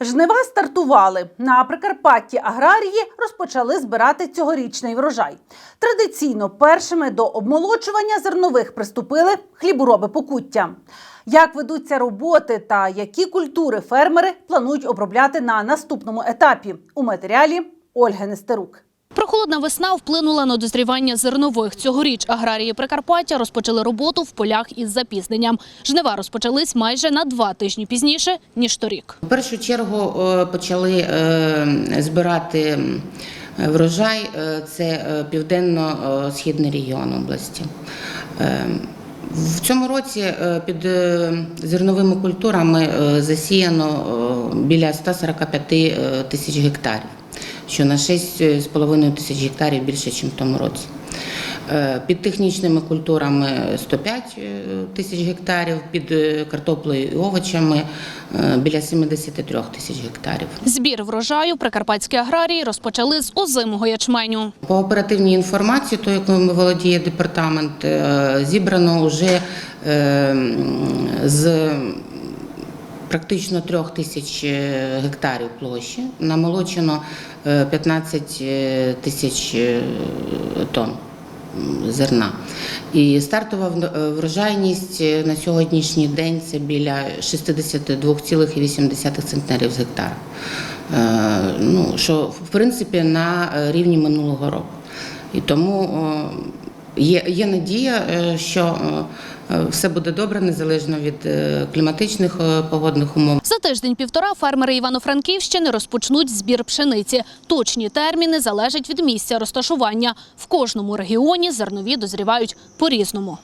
Жнива стартували. На Прикарпатті аграрії розпочали збирати цьогорічний врожай. Традиційно першими до обмолочування зернових приступили хлібороби покуття. Як ведуться роботи та які культури фермери планують обробляти на наступному етапі у матеріалі Ольги Нестерук. Прохолодна весна вплинула на дозрівання зернових. Цьогоріч аграрії Прикарпаття розпочали роботу в полях із запізненням. Жнива розпочались майже на два тижні пізніше, ніж торік. В першу чергу е, почали е, збирати врожай. е, Це південно-східний регіон області. В цьому році під зерновими культурами засіяно біля 145 е, тисяч гектарів, що на 6,5 тисяч гектарів більше, ніж в тому році. Е, Під технічними культурами 105 е, тисяч гектарів, під е, картоплею і овочами е, біля 73 тисяч гектарів. Збір врожаю прикарпатські аграрії розпочали з озимого ячменю. По оперативній інформації, то якою володіє департамент, е, зібрано вже е, з практично трьох тисяч е, гектарів площі, намолочено е, 15 е, тисяч е, тонн зерна. І стартова врожайність на сьогоднішній день це біля 62,8 центнерів з гектара. Ну, що в принципі на рівні минулого року. І тому є, є надія, е, що е, е, все буде добре незалежно від кліматичних погодних умов. За тиждень-півтора фермери Івано-Франківщини розпочнуть збір пшениці. Точні терміни залежать від місця розташування. В кожному регіоні зернові дозрівають по-різному.